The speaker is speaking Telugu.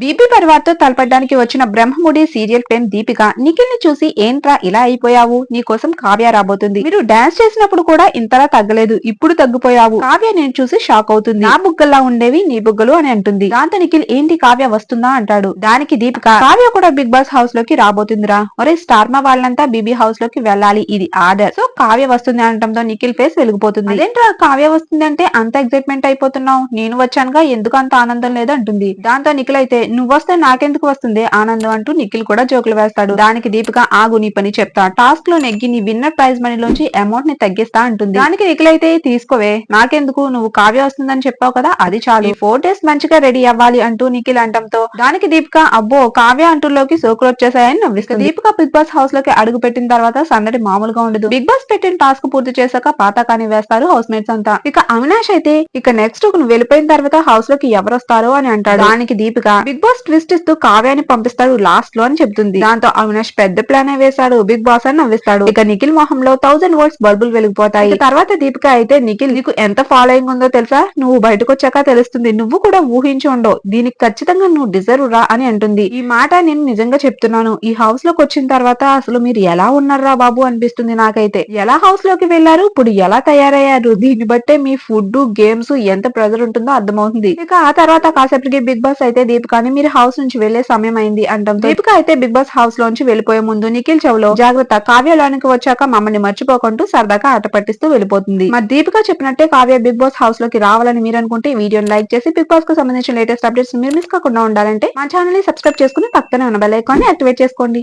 బీబీ పరివార్తో తలపడ్డానికి వచ్చిన బ్రహ్మముడి సీరియల్ ఫేమ్ దీపిక నిఖిల్ని చూసి ఏంట్రా ఇలా అయిపోయావు? నీ కోసం కావ్య రాబోతుంది. మీరు డాన్స్ చేసినప్పుడు కూడా ఇంతలా తగ్గలేదు. ఇప్పుడు తగ్గిపోయావు. కావ్య నేను చూసి షాక్ అవుతుంది. నా బుగ్గల్లా ఉండేవి నీ బుగ్గలు అని అంటుంది. దాంతో నిఖిల్ ఏంటి కావ్య వస్తుందా? అంటాడు. దానికి దీపిక కావ్య కూడా బిగ్ బాస్ హౌస్లోకి రాబోతుందిరా. ఒరే స్టార్ మా వాళ్ళంతా బీబీ హౌస్లోకి వెళ్ళాలి. ఇది ఆర్డర్. సో కావ్య వస్తుంది అనటంతో నిఖిల్ ఫేస్ వెలిగిపోతుంది. అదేంట్రా కావ్య వస్తుంది అంటే అంత ఎక్సైట్మెంట్ అయిపోతున్నావు? నేను వచ్చానుగా. ఎందుకు అంత ఆనందం లేదు అంటుంది దాంతో నిఖిల్ అయితే నువ్వు వస్తే నాకెందుకు వస్తుంది? ఆనందం అంటూ నిఖిల్ కూడా జోకులు వేస్తాడు. దానికి దీపిక ఆగు నీ పని చెప్తా. టాస్క్లో నెగ్గి నీ విన్నర్ ప్రైజ్ మనీలోంచి అమౌంట్ని తగ్గిస్తా అంటుంది. దానికి నిఖిల్ అయితే తీసుకోవే. నాకెందుకు? నువ్వు కావ్య వస్తుందని చెప్పావు కదా అది చాలు. ఫోర్ డేస్ మంచిగా రెడీ అవ్వాలి అంటూ నిఖిల్ అంటంతో దానికి దీపిక అబ్బో కావ్య అంటూలోకి సోకులు వచ్చేసాయని నవ్విస్తుంది. దీపిక బిగ్ బాస్ హౌస్లోకి అడుగు పెట్టిన తర్వాత సందడి మామూలుగా ఉండదు. బిగ్ బాస్ పెట్టిన టాస్క్ పూర్తి చేశాక పాతకాని వేస్తారు హౌస్ మేట్స్ అంతా. ఇక అవినాష్ అయితే ఇక నెక్స్ట్ నువ్వు వెళ్ళిపోయిన తర్వాత హౌస్లోకి ఎవరు వస్తారు అని అంటాడు. దానికి దీపిక బిగ్ బాస్ ట్విస్ట్ ఇస్తూ కావ్యాన్ని పంపిస్తాడు లాస్ట్లో అని చెప్తుంది. దాంతో అవినాష్ పెద్ద ప్లానే వేశాడు. బిగ్ బాస్ అని నవ్విస్తాడు. ఇక నిఖిల్ మొహంలో థౌసండ్ వర్డ్స్ బల్బులు వెలిగిపోతాయి. తర్వాత దీపిక అయితే నిఖిల్ నీకు ఎంత ఫాలోయింగ్ ఉందో తెలుసా? నువ్వు బయటకు వచ్చాక తెలుస్తుంది. నువ్వు కూడా ఊహించి ఉండవు. దీనికి ఖచ్చితంగా నువ్వు డిజర్వ్ రా అని అంటుంది. ఈ మాట నేను నిజంగా చెప్తున్నాను. ఈ హౌస్లోకి వచ్చిన తర్వాత అసలు మీరు ఎలా ఉన్నారా బాబు అనిపిస్తుంది నాకైతే. ఎలా హౌస్లోకి వెళ్ళారు ఇప్పుడు ఎలా తయారయ్యారు? దీన్ని బట్టే మీ ఫుడ్ గేమ్స్ ఎంత ప్రెజర్ ఉంటుందో అర్థమవుతుంది. ఇక ఆ తర్వాత కాసేపటికి బిగ్ బాస్ అయితే దీపికాని మీరు హౌస్ నుంచి వెళ్ళే సమయం అయింది అంటాం దీపిక అయితే బిగ్ బాస్ హౌస్ లోంచి వెళ్ళిపోయే ముందు నిఖిల్ చెవులో జాగ్రత్త కావ్యలోనికి వచ్చాక మమ్మల్ని మర్చిపోకుంటూ సరదాగా ఆట పట్టిస్తూ వెళ్ళిపోతుంది. మరి దీపిక చెప్పినట్టే కావ్య బిగ్ బాస్ హౌస్లోకి రావాలని మీరు అనుకుంటే వీడియోని లైక్ చేసి బిగ్ బాస్కు సంబంధించిన లేటెస్ట్ అప్డేట్స్ మీరు మిస్ కాకుండా ఉండాలంటే మా ఛానల్ని సబ్స్క్రైబ్ చేసుకుని పక్కనే ఉన్న బెల్ ఐకాన్ని యాక్టివేట్ చేసుకోండి.